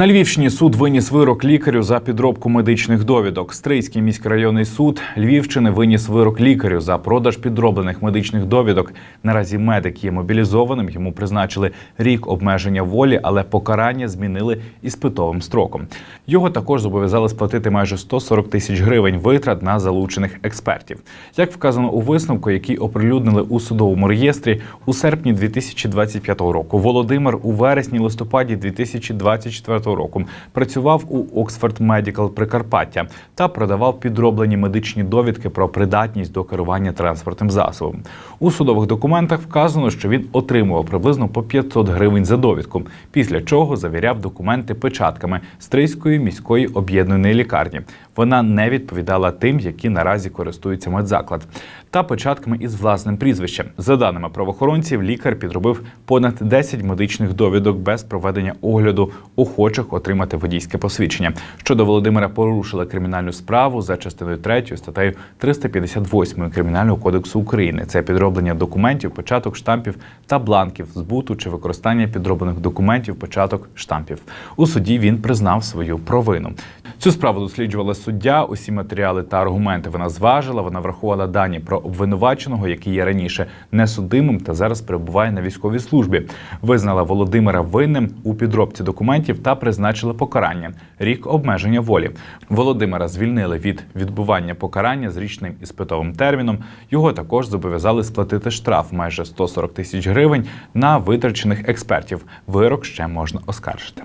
На Львівщині суд виніс вирок лікарю за підробку медичних довідок. Стрийський міськрайонний суд Львівщини виніс вирок лікарю за продаж підроблених медичних довідок. Наразі медик є мобілізованим. Йому призначили рік обмеження волі, але покарання змінили іспитовим строком. Його також зобов'язали сплатити майже 140 тисяч гривень витрат на залучених експертів. Як вказано у висновку, який оприлюднили у судовому реєстрі у серпні 2025 року. Володимир у вересні листопаді 2024 року працював у Oxford Medical Прикарпаття та продавав підроблені медичні довідки про придатність до керування транспортним засобом. У судових документах вказано, що він отримував приблизно по 500 гривень за довідку, після чого завіряв документи печатками Стрийської міської об'єднаної лікарні. Вона не відповідала тим, які наразі користується медзаклад, та печатками із власним прізвищем. За даними правоохоронців, лікар підробив понад 10 медичних довідок без проведення огляду охочих отримати водійське посвідчення. Щодо Володимира порушили кримінальну справу за частиною 3 статтею 358 Кримінального кодексу України. Це підроблення документів, початок штампів та бланків, збуту чи використання підроблених документів, початок штампів. У суді він признав свою провину. Цю справу досліджувала суддя. Усі матеріали та аргументи вона зважила. Вона врахувала дані про обвинуваченого, який є раніше несудимим та зараз перебуває на військовій службі. Визнала Володимира винним у підробці документів та призначила покарання рік обмеження волі. Володимира звільнили від відбування покарання з річним іспитовим терміном. Його також зобов'язали сплатити штраф майже 140 тисяч гривень на витрачених експертів. Вирок ще можна оскаржити.